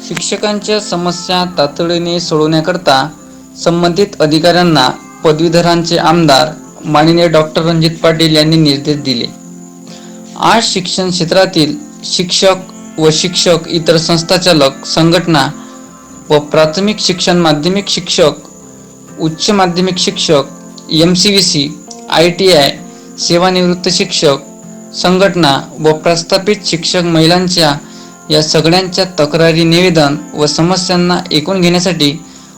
शिक्षकांच्या समस्या तातडीने सोडवण्याकरता संबंधित अधिकाऱ्यांना पदवीधरांचे आमदार माननीय डॉक्टर रणजित पाटील यांनी निर्देश दिले. आज शिक्षण क्षेत्रातील शिक्षक व शिक्षक इतर संस्थाचालक संघटना व प्राथमिक शिक्षण माध्यमिक शिक्षक उच्च माध्यमिक शिक्षक M C V C I T I सेवानिवृत्त शिक्षक संघटना व प्रस्थापित शिक्षक महिलांच्या या सगळ्यांच्या तक्रारी निवेदन व समस्यांना ऐकून घेण्यासाठी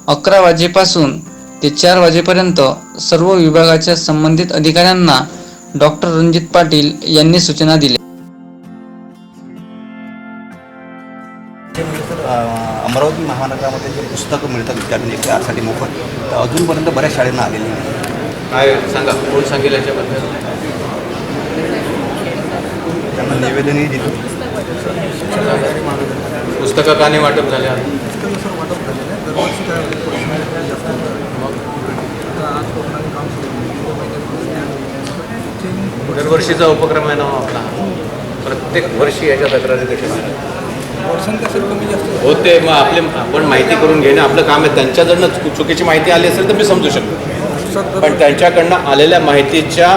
अकरा वाजेपासून ते चार वाजेपर्यंत सर्व विभागाच्या संबंधित अधिकाऱ्यांना डॉक्टर रणजित पाटील यांनी सूचना दिल्या. अमरावती महानगरामध्ये जे पुस्तकं मिळतात विद्यार्थी त्यासाठी मोफत तर अजूनपर्यंत बऱ्याच शाळांना आलेली नाही. काय सांगा कोण सांगेल याच्याबद्दल? त्यांना निवेदनही दिलं. पुस्तकं का नाही वाटप झाल्या दरवर्षीचा उपक्रम आहे ना हो आपला. प्रत्येक वर्षी याच्या तक्रारी कशा होते मग आपले आपण माहिती करून घेणं आपलं काम आहे. त्यांच्याकडनं चुकीची माहिती आली असेल तर मी समजू शकतो. पण त्यांच्याकडनं आलेल्या माहितीच्या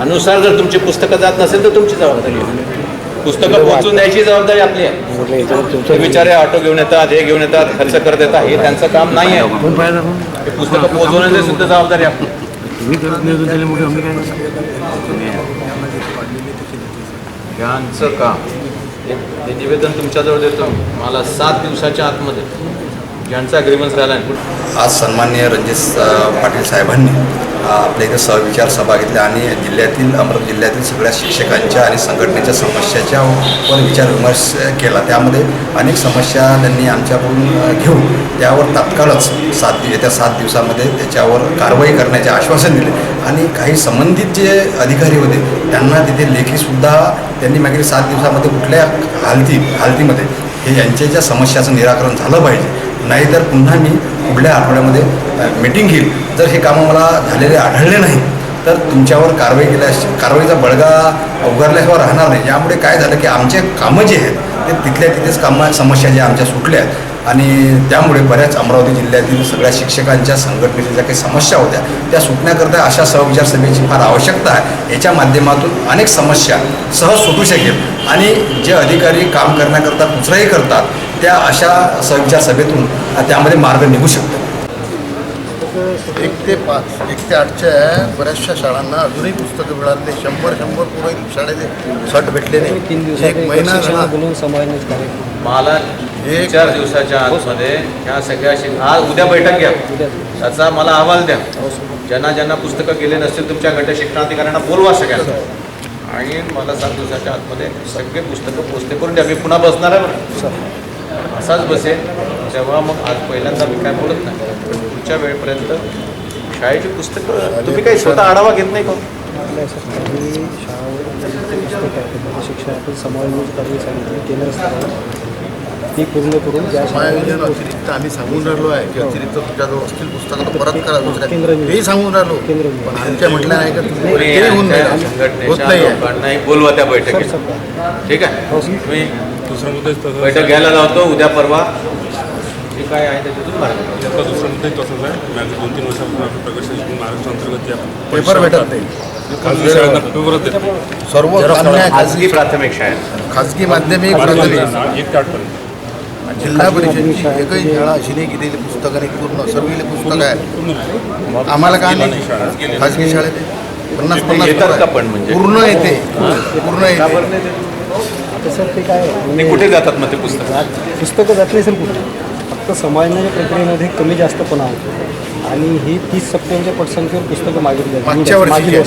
अनुसार जर तुमची पुस्तकं जात नसेल तर तुमची जबाबदारी आहे. पुस्तकं पोहोचून द्यायची जबाबदारी आपली आहे. बिचारे ऑटो घेऊन येतात हे घेऊन येतात खर्च करत येतात हे त्यांचं काम नाही आहे. हे पुस्तकं पोहोचवण्याची सुद्धा जबाबदारी आपली यांचं काम. हे निवेदन तुमच्याजवळ देतो. मला सात दिवसाच्या आतमध्ये. यांचा अग्रीमेंट झाला आज सन्माननीय रणजित पाटील साहेबांनी आपल्या इथे सहविचार सभा घेतल्या आणि जिल्ह्यातील अमरावती जिल्ह्यातील सगळ्या शिक्षकांच्या आणि संघटनेच्या समस्याच्या वर विचारविमर्श केला. त्यामध्ये अनेक समस्या त्यांनी आमच्याकडून घेऊन त्यावर तात्काळच सात येत्या सात दिवसामध्ये त्याच्यावर कारवाई करण्याचे आश्वासन दिले. आणि काही संबंधित जे अधिकारी होते त्यांना तिथे लेखीसुद्धा त्यांनी मागील सात दिवसामध्ये कुठल्या हालती हालतीमध्ये हे यांच्या ज्या समस्याचं निराकरण झालं पाहिजे नाहीतर पुन्हा मी पुढल्या आठवड्यामध्ये मीटिंग घेईल. जर हे कामं मला झालेले आढळले नाही तर तुमच्यावर कारवाई केल्यास कारवाईचा बळगा उगारल्याशिवाय राहणार नाही. यामुळे काय झालं की आमचे कामं जे आहेत ते तिथल्या तिथेच कामं समस्या ज्या आमच्या सुटल्या आहेत. आणि त्यामुळे बऱ्याच अमरावती जिल्ह्यातील सगळ्या शिक्षकांच्या संघटनेच्या ज्या काही समस्या होत्या. त्या सुटण्याकरता अशा सहविचार सभेची फार आवश्यकता आहे. याच्या माध्यमातून अनेक समस्या सहज सुटू शकेल. आणि जे अधिकारी काम करण्याकरता कुचराही करतात त्या अशा सहविचार सभेतून त्यामध्ये मार्ग निघू शकतो. एक ते पाच एक ते आठच्या बऱ्याचशा शाळांना अजूनही पुस्तकं मिळाली नाही शंभर शंभर पुढे शाळेचे सट भेटले नाही तीन एक दिवसात महिना बोलवून सांभाळण्याचे कार्यक्रम मला एक- चार दिवसाच्या आतमध्ये ह्या सगळ्या शिक आज उद्या बैठक घ्या. त्याचा मला अहवाल द्या. ज्यांना ज्यांना पुस्तकं गेले नसतील तुमच्या गट शिक्षणाधिकाऱ्यांना बोलवा सगळ्यांना. आणि मला सात दिवसाच्या आतमध्ये सगळे पुस्तकं पोचते करून द्या. मी पुन्हा बसणार आहे बरं. असाच बसेल. तेव्हा मग आज पहिल्यांदा मी काय बोलत नाही. पण पुढच्या वेळेपर्यंत शाळेची पुस्तकं तुम्ही काही स्वतः आढावा घेत नाही का? आपल्या सरकारी शाळांमध्ये जे पुस्तक आहे ते शिक्षण आपण समायोजन सांगितली केंद्र स्तरावर ती पूर्ण करून ज्या समायोजन अतिरिक्त आम्ही सांगून राहिलो आहे की अतिरिक्त तुमच्याजवळ असतील पुस्तकं परत करा दुसऱ्या तेही सांगून राहिलो. केंद्र पण आमच्या म्हटलं नाही का तुम्ही होऊन नाही. होत नाही बोलवा त्या बैठकीत. ठीक आहे? हो तुम्ही दुसरा मुद्दा तसंच बैठक घ्यायला लावतो उद्या परवा. जे काय आहे त्याच्यातून मार्ग. त्याचा दुसरा मुद्दाही तसंच आहे. दोन तीन वर्षापासून आपण प्रगत शिक्षण महाराष्ट्र अंतर्गत जे आपण पेपर भेटत नाही. खाजगी शाळांना पेपरच देतो. सर्व अन्याय खाजगी प्राथमिक शाळेत खाजगी माध्यमिक प्राथमिक. एक जिल्हा परिषदची एकही शाळा अशी नाही की त्याला पुस्तकं नाही पूर्ण सर्वीले पुस्तकं आहे आम्हाला काय नाही? खाजगी शाळेत पन्नास पन्नास येतात पोरं का. पण म्हणजे? पूर्ण येते. पूर्ण का येते आता सर ते काय आहे, ते कुठे जातात मग ते पुस्तक? जात- पुस्तकं जात नाही सर कुठे. फक्त समाजनाच्या प्रक्रियेमध्ये कमी जास्तपणा होतो आणि ही तीस सप्टेंबरच्या पटसंख्येवर पुस्तकं मागितली जातात. मागच्या वर्षी मागील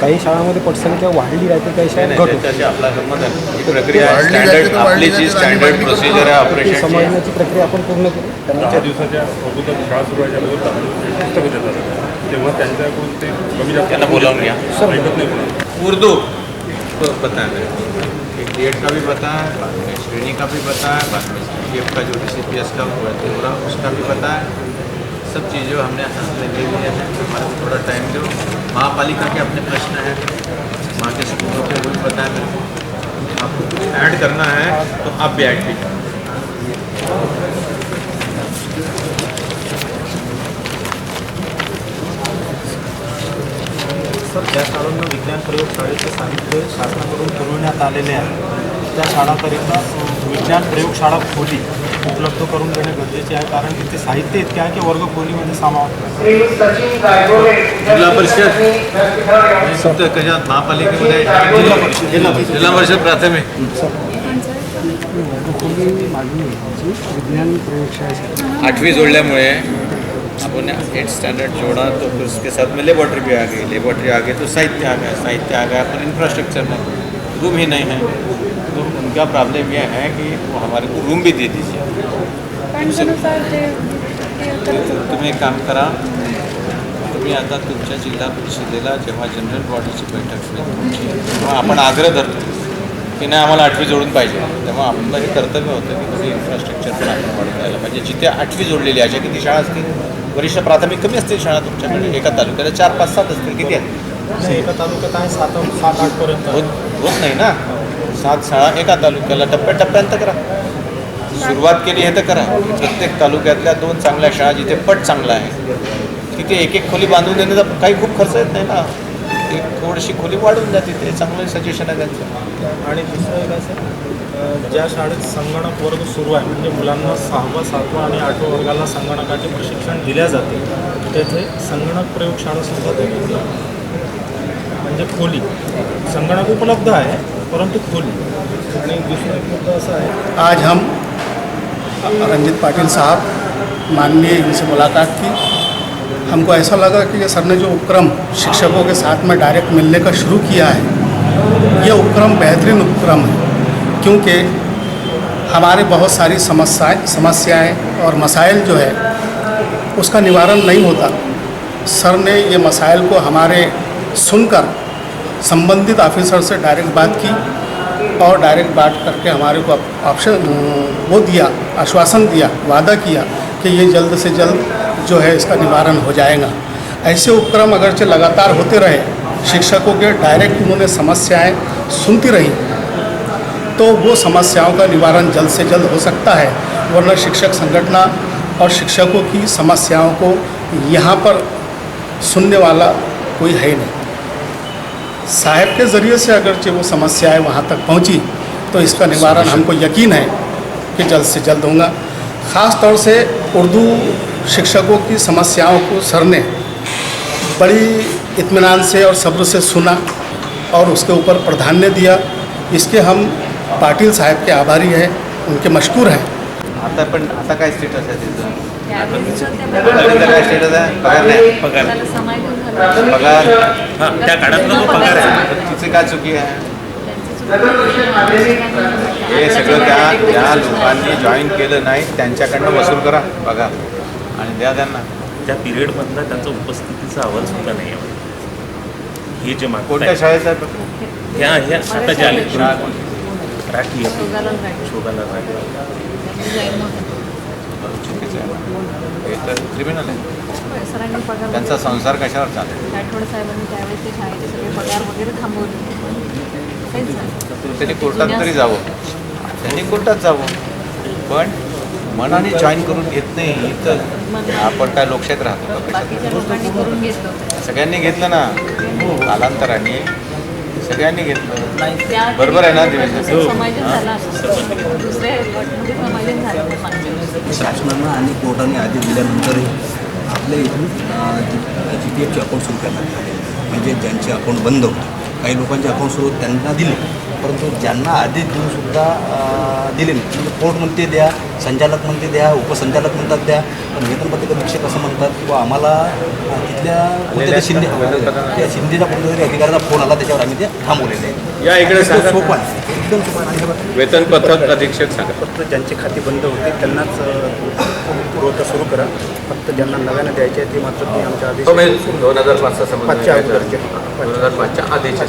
काही शाळांमध्ये पटसंख्या वाढली राहते काही शाळेत नाही घट होते त्याच्याशी आपला संबंध आहे. ही प्रक्रिया वाढली जाते स्टँडर्ड तर वाढली आपली जी जाते तर स्टँडर्ड मागणी प्रोसिजर आहे ती ऑपरेशनची समाजनाची प्रक्रिया आपण पूर्ण करू त्यांना दहा दिवसाच्या अगोदर शाळा सुरू व्हायच्या अगोदर पुस्तकं देतात. तेव्हा त्यांच्याकडून ते कमी जास्त त्यांना बोलावून घ्या. ऐकत नाही उर्दू. पता डेट का भी है बाद में श्रेणी का भी है बाद में पी का जो डी सी पी एस का भर्ती हो रहा उसका भी है। सब चीज़ें हमने में ले लिए हैं, हमारे को थोड़ा टाइम दो। महापालिका के अपने प्रश्न हैं वहाँ के स्कूलों के वो भी है मेरे को। आपको कुछ ऐड करना है तो आप भी ऐड कीजिए। ज्या शाळांना विज्ञान प्रयोगशाळेचे साहित्य शासनाकडून पुरवण्यात आलेले आहे. त्या शाळाकरिता विज्ञान प्रयोगशाळा खोली उपलब्ध करून देणे गरजेचे आहे. कारण तिथे साहित्य इतके आहे की वर्ग खोलीमध्ये सामावत जिल्हा परिषद कशात महापालिकेमध्ये जिल्हा परिषद. जिल्हा परिषद. प्राथमिक. वर्गखोली मागणी विज्ञान प्रयोगशाळेसाठी आठवीं जोड़ने अपन एट स्टैंडर्ड जोड़ा तो फिर उसके साथ में लेबॉर्ट्री भी आ गई। लेबॉर्ट्री आ गई तो साहित्य आ गया। साहित्य आ गया पर इंफ्रास्ट्रक्चर में। रूम ही नहीं है। तो उनका प्रॉब्लम यह है कि वो हमारे को रूम भी दे दीजिए। तर तुम्ही एक काम करा। तुम्ही आता तुमच्या जिल्हा परिषदेला जेव्हा जनरल बॉडीची बैठक होईल तेव्हा आपण आग्रह धरतो की नाही आम्हाला आठवी जोडून पाहिजे. तेव्हा आपलं हे कर्तव्य होतं की तुम्ही इन्फ्रास्ट्रक्चर पण आपण वाढून द्यायला पाहिजे. जिथे आठवी जोडलेली अशा किती शाळा असतील वरिष्ठ प्राथमिक कमी असतील शाळा तुमच्याकडे एका तालुक्याला चार पाच सात असतील. किती आहेत एका तालुक्यात आहे सात सात आठपर्यंत होत होत नाही ना? सात शाळा एका तालुक्याला टप्प्याटप्प्यानं करा. सुरुवात केली हे तर करा. प्रत्येक तालुक्यातल्या दोन चांगल्या शाळा जिथे पट चांगला आहे तिथे एक एक खोली बांधून देण्याचा काही खूप खर्च येत नाही ना? एक थोडीशी खोली वाढवून द्या तिथे. चांगलं सजेशन आहे त्यांचं. आणि दुसरं एक असं ज्या शाळेत संगणक वर्ग सुरू आहे म्हणजे मुलांना सहावा सातवा आणि आठवा वर्गाला संगणकाचे प्रशिक्षण दिल्या जाते तेथे संगणक प्रयोगशाळा सुद्धा दिली म्हणजे खोली. संगणक उपलब्ध आहे परंतु खोली. आणि दुसरं एक मुद्दा असा आहे आज हम रंजित पाटिल साहब माननीय इनसे मुलाकात की हमको ऐसा लगा कि ये सर ने जो उपक्रम शिक्षकों के साथ में डायरेक्ट मिलने का शुरू किया है ये उपक्रम बेहतरीन उपक्रम है। क्योंकि हमारे बहुत सारी समस्याएँ समस्याएँ और मसाइल जो है, उसका निवारण नहीं होता। सर ने ये मसाइल को हमारे सुनकर संबंधित ऑफिसर से डायरेक्ट बात की और डायरेक्ट बात करके हमारे को ऑप्शन, वो दिया, आश्वासन दिया, वादा किया कि ये जल्द से जल्द जो है इसका निवारण हो जाएगा। ऐसे उपक्रम अगरचे लगातार होते रहे। शिक्षकों के डायरेक्ट उन्होंने समस्याएँ सुनती रही। तो वो समस्याओं का निवारण जल्द से जल्द हो सकता है वरना शिक्षक संगठना और शिक्षकों की समस्याओं को यहाँ पर सुनने वाला कोई है नहीं। साहब के ज़रिए से अगरचे वो समस्याएँ वहाँ तक पहुँची तो इसका निवारण हमको यकीन है कि जल्द से जल्द होगा। ख़ास तौर से उर्दू शिक्षकों की समस्याओं को सर ने बड़ी इत्मीनान से और सब्र से सुना और उसके ऊपर प्राधान्य दिया। इसके हम पाटिल साहब के आभारी हैं उनके मशकूर हैं। आता पण आता काय स्टेटस आहे तिचं त्या काय स्टेटस आहे? पगार नाही? पगार. पगार? त्या काळातला जो पगार आहे. तिचे काय चुकी आहे? हे सगळं त्या त्या लोकांनी जॉईन केलं नाही त्यांच्याकडनं वसूल करा बघा. आणि द्या त्यांना. त्या पिरियडमधला त्यांचा उपस्थितीचा अहवाल सुद्धा नाही आहे. हे जे आहे शाळेचा आहे? ह्या ह्या आता ज्या आपली शोधायला चुकीचं आहे हे तर क्रिमिनल आहे. त्यांचा संसार कशावर चालेल? गाठवड साहेबांनी त्यावेळेस ते शाळेचे सगळे पगार वगैरे थांबवले. काहीच नाही. त्यांनी कोर्टात तरी जावं. त्यांनी कोर्टात जावं. पण मनाने जॉईन करून घेत नाही तर आपण काय लोकशाहीत राहतो. सगळ्यांनी घेतलं ना. कालांतराने सगळ्यांनी घेतलं. बरोबर आहे ना वेळेस. शासनानं आणि कोर्टाने आदेश दिल्यानंतरही आपल्या इथून जी पी एफचे अकाउंट सुरू करण्यात आले. म्हणजे ज्यांचे अकाउंट बंद होते काही लोकांचे अकाउंट सुरू त्यांना दिले. परंतु ज्यांना आदेश देऊनसुद्धा दिले नाही. म्हणजे कोर्ट म्हणते द्या संचालक म्हणते द्या उपसंचालक म्हणतात द्या पण वेतनपत्रिका निरीक्षक असं म्हणतात किंवा आम्हाला तिथल्या कोणत्या शिंदे त्या शिंदेच्या कोणत्या तरी अधिकाऱ्याचा फोन आला त्याच्यावर आम्ही ते थांबवलेले आहे. या इकडे. सोपं आहे. एकदम सोपं हे वेतन पत्रक अधीक्षक सांगा. फक्त ज्यांचे खाते बंद होते त्यांनाच पुरवठा सुरू करा. फक्त ज्यांना नव्यानं द्यायचे ते मात्र तुम्ही आमच्या आदेश दोन हजार पाचचा संबंध दोन हजार पाचच्या आधीच्या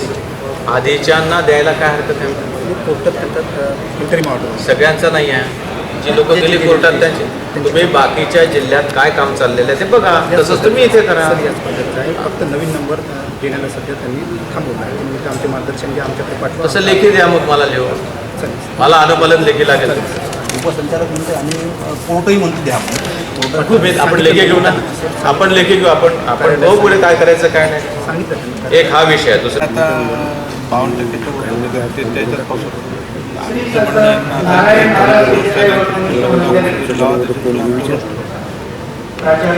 आधीच्यांना द्यायला काय हरकत आहे? कोर्टात त्यांच्यात इंटरिम ऑर्डर सगळ्यांचं नाही आहे. जी लोक गेली कोर्टात त्यांची तुम्ही बाकीच्या जिल्ह्यात काय काम चाललेलं आहे ते बघा. तसंच तुम्ही इथे करा. याच पद्धतीचं आहे. फक्त नवीन नंबर देण्याला सध्या त्यांनी थांबवलं आहे. तुम्ही ते आमचे मार्गदर्शन घ्या आमच्याकडे पाठवा. तसं लेखी द्या मग मला लिहू चालेल. मला अनुपालन लेखी लागेल. उपसंचालक म्हणते आणि कोर्टही म्हणते द्या मी आपण लेखी घेऊ ना. आपण लेखी घेऊ आपण आपण बघू पुढे काय करायचं काय नाही. सांगितलं. एक हा विषय आहे दुसरा आता बावन्न टक्क्याच्या वर ते त्याच्यात पासून आमचं म्हणणं आहे ना,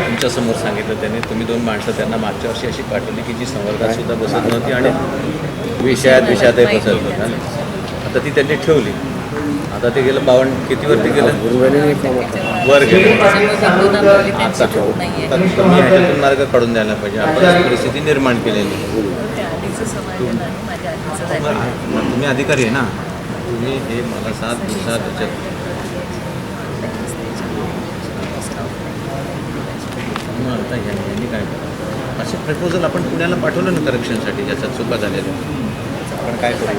तुमच्यासमोर सांगितलं त्याने. तुम्ही दोन माणसं त्यांना मागच्या वर्षी अशी पाठवली की जी संवर्गात सुद्धा बसत नव्हती आणि विषयात विषयातही बसत नव्हत्या आता ती त्यांनी ठेवली. आता ते गेलं बावन्न कितीवरती गेलं? वर गेलं. आता तुम्ही ह्याच्यातून मार्ग काढून द्यायला पाहिजे. आपण परिस्थिती निर्माण केलेली तुम्ही अधिकारी आहे ना. तुम्ही हे मला सात दिवसात मग आता काय? असे प्रपोजल आपण पुण्याला पाठवलं ना करेक्शनसाठी ज्याच्यात चुका झालेल्या. आपण काय करू?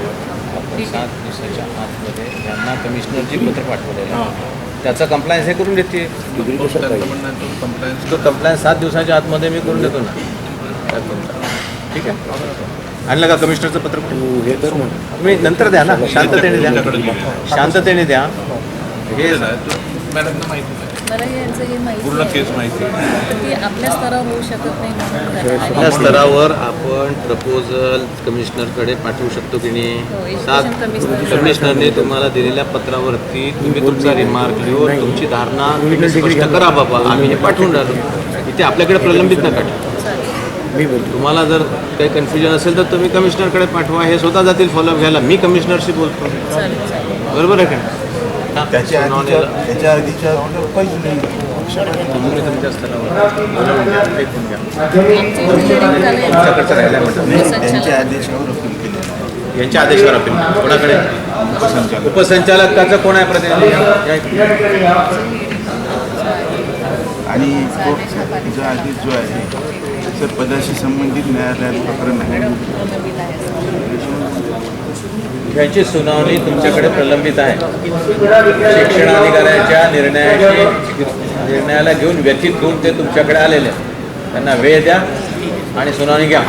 आपण सात दिवसाच्या आतमध्ये यांना कमिशनरची पत्र पाठवलेलं आहे. त्याचा कंप्लायन्स हे करून देते. तो कंप्लायन्स सात दिवसाच्या आतमध्ये मी करून देतो ना. ठीक आहे. आणलं का कमिशनरचं पत्र? हे तर तुम्ही नंतर द्या ना. शांततेने द्या. शांततेने द्या. हे मॅडमना माहिती नाही. मला हे यांचं हे माहिती पूर्ण आहे. केस माहिती आहे पण ती आपल्या स्तरावर होऊ शकत नाही म्हणून त्यांना आपल्या आणि- स्तरावर आपण प्रपोजल कमिशनरकडे पाठवू शकतो की हो, नाही education सात. कमिशनरने तुम्हाला दिलेल्या पत्रावरती तुम्ही तुमचा रिमार्क लिहून तुमची धारणा तुम्ही स्पष्ट करा बाबा. आम्ही हे पाठवून राहिलो. इथे आपल्याकडे प्रलंबित नका. ठेवू. तुम्हाला जर काही कन्फ्युजन असेल तर तुम्ही कमिशनरकडे पाठवा. हे स्वतः जातील फॉलोअप घ्यायला. मी कमिशनरशी बोलतो. बरोबर आहे का? त्याच्या आधीच्या तुम्ही तुमच्या यांच्या आदेशावर अपील. कोणाकडे? उपसंचालकाचं कोण आहे प्रतिनिधी. आणि जो आधी जो आहे सर पदाशी संबंधित न्यायालयात प्रकरण आहे. ह्याची सुनावणी तुमच्याकडे प्रलंबित आहे. शिक्षणाधिकाऱ्याच्या निर्णयाची निर्णयाला घेऊन व्यथित घेऊन ते तुमच्याकडे आलेले आहेत. त्यांना वेळ द्या आणि सुनावणी घ्या.